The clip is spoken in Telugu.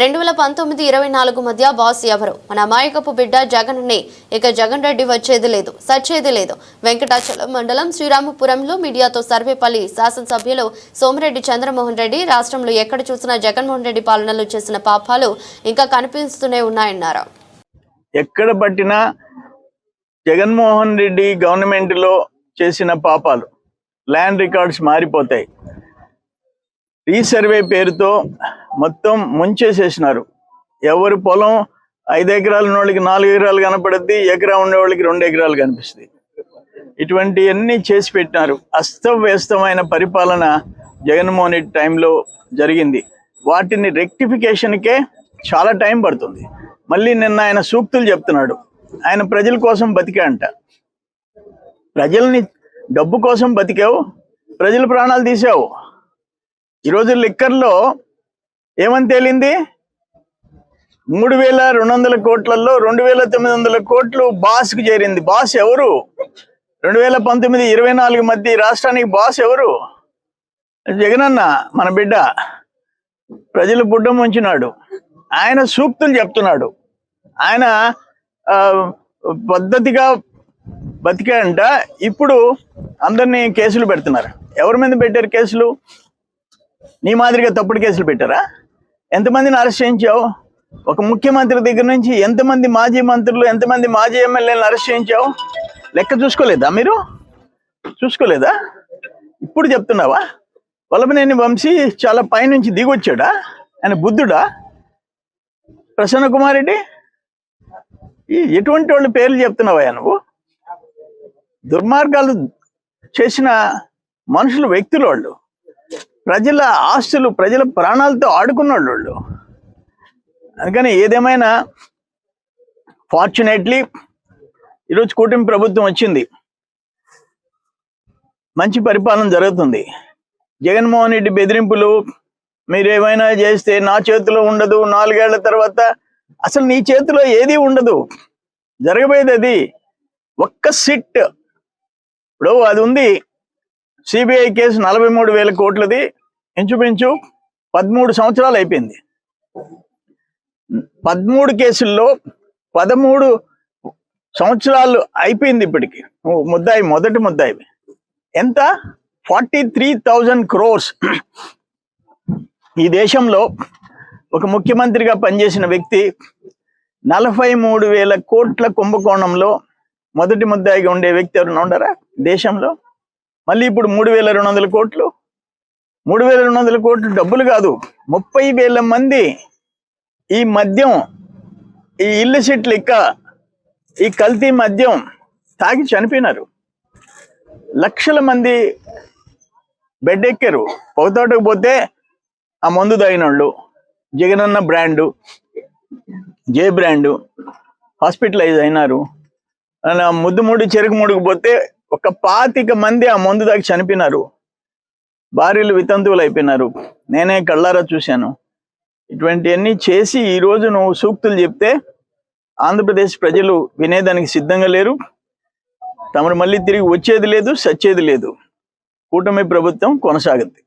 రెండు వేల పంతొమ్మిది ఇరవై నాలుగు మధ్య బాస్ ఎవరు? మన అమాయకపు బిడ్డ జగన్నే. ఇక జగన్ రెడ్డి వచ్చేది లేదు సచ్చేది లేదు. వెంకటాచలం మండలం శ్రీరామపురంలో మీడియాతో సర్వేపల్లి శాసనసభ్యులు సోమిరెడ్డి చంద్రమోహన్ రెడ్డి రాష్ట్రంలో ఎక్కడ చూసినా జగన్మోహన్ రెడ్డి పాలనలో చేసిన పాపాలు ఇంకా కనిపిస్తూనే ఉన్నాయన్నారు. ఎక్కడ పట్టినా జగన్మోహన్ రెడ్డి గవర్నమెంట్లో చేసిన పాపాలు ల్యాండ్ రికార్డ్స్ మారిపోతాయి. రీసర్వే పేరుతో మొత్తం ముంచేసేసినారు. ఎవరి పొలం ఐదు ఎకరాలు ఉన్న వాళ్ళకి నాలుగు ఎకరాలు కనపడద్ది ఎకరా ఉండే వాళ్ళకి రెండు ఎకరాలు కనిపిస్తుంది. ఇటువంటివన్నీ చేసి పెట్టినారు. అస్తవ్యస్తమైన పరిపాలన జగన్మోహన్ రెడ్డి టైంలో జరిగింది. వాటిని రెక్టిఫికేషన్కే చాలా టైం పడుతుంది. మళ్ళీ నిన్న ఆయన సూక్తులు చెప్తున్నాడు. ఆయన ప్రజల కోసం బతికా అంట. ప్రజల్ని డబ్బు కోసం బతికావు ప్రజల ప్రాణాలు తీసావు. ఈరోజు లిక్కర్లో ఏమని తేలింది? మూడు వేల రెండు వందల కోట్లలో రెండు వేల తొమ్మిది వందల కోట్లు బాస్కు చేరింది. బాస్ ఎవరు? రెండు వేల పంతొమ్మిది ఇరవై నాలుగు మధ్య రాష్ట్రానికి బాస్ ఎవరు? జగనన్న మన బిడ్డ. ప్రజలు బుడ్డం ఉంచినాడు. ఆయన సూక్తులు చెప్తున్నాడు. ఆయన పద్ధతిగా బతికాడంట. ఇప్పుడు అందరినీ కేసులు పెడుతున్నారు. ఎవరి మీద పెట్టారు కేసులు? నీ మాదిరిగా తప్పుడు కేసులు పెట్టారా? ఎంతమందిని అరెస్ట్ చేయించావు? ఒక ముఖ్యమంత్రి దగ్గర నుంచి ఎంతమంది మాజీ మంత్రులు ఎంతమంది మాజీ ఎమ్మెల్యేలను అరెస్ట్ చేయించావు? లెక్క చూసుకోలేదా మీరు? చూసుకోలేదా? ఇప్పుడు చెప్తున్నావా? వల్లభనేని వంశీ చాలా పైనుంచి దిగొచ్చాడా? ఆయన బుద్ధుడా? ప్రసన్న కుమార్ రెడ్డి? ఈ ఎటువంటి వాళ్ళ పేర్లు చెప్తున్నావా నువ్వు? దుర్మార్గాలు చేసిన మనుషులు వ్యక్తులు వాళ్ళు. ప్రజల ఆస్తులు ప్రజల ప్రాణాలతో ఆడుకున్నాడు వాళ్ళు. అందుకని ఏదేమైనా ఫార్చునేట్లీ ఈరోజు కూటమి ప్రభుత్వం వచ్చింది. మంచి పరిపాలన జరుగుతుంది. జగన్మోహన్ రెడ్డి బెదిరింపులు మీరు ఏమైనా చేస్తే నా చేతిలో ఉండదు. నాలుగేళ్ళ తర్వాత అసలు నీ చేతిలో ఏది ఉండదు. జరగబోయేది అది. ఒక్క సిట్. ఇప్పుడు అది ఉంది. సిబిఐ కేసు నలభై మూడు వేల కోట్లది. ఇంచుమించు పదమూడు సంవత్సరాలు అయిపోయింది. పదమూడు కేసుల్లో పదమూడు సంవత్సరాలు అయిపోయింది ఇప్పటికి. ముద్దాయి మొదటి ముద్దాయి. ఎంత? Forty three thousand crores. ఈ దేశంలో ఒక ముఖ్యమంత్రిగా పనిచేసిన వ్యక్తి నలభై మూడు వేల కోట్ల కుంభకోణంలో మొదటి ముద్దాయిగా ఉండే వ్యక్తి ఎవరైనా ఉండరా దేశంలో? మళ్ళీ ఇప్పుడు మూడు వేల రెండు వందల కోట్లు. మూడు వేల రెండు వందల కోట్లు డబ్బులు కాదు. ముప్పై వేల మంది ఈ మద్యం ఈ ఇల్లు ఇల్లిసిట్ లెక్క ఈ కల్తీ మద్యం తాగి చనిపోయినారు. లక్షల మంది బెడ్ ఎక్కారు పొగతోటకు పోతే ఆ మందు తాగినోళ్ళు Jagananna brand J brand hospitalize అయినారు. అలా ముద్దు ముడి చెరుకు మూడుకు పోతే ఒక పాతిక మంది ఆ మందు దాకా చనిపోయినారు. భార్యలు వితంతువులు అయిపోయినారు నేనే కళ్ళారా చూశాను. ఇటువంటివన్నీ చేసి ఈ నువ్వు సూక్తులు చెప్తే ఆంధ్రప్రదేశ్ ప్రజలు వినేదానికి సిద్ధంగా లేరు. తమరు మళ్ళీ తిరిగి వచ్చేది లేదు సచ్చేది లేదు. కూటమి ప్రభుత్వం కొనసాగుద్ది